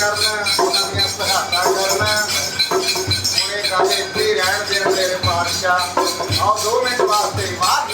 ਕਰਨਾ, ਨਵੀਆਂ ਸਹਾਇਤਾ ਕਰਨਾ। ਹੁਣੇ ਗੱਲ ਇੱਥੇ ਰਹਿਣ ਦੇ ਤੇਰੇ ਪਾਤਸ਼ਾਹ। ਆਓ 2 ਮਿੰਟ ਵਾਸਤੇ ਬਾਹਰ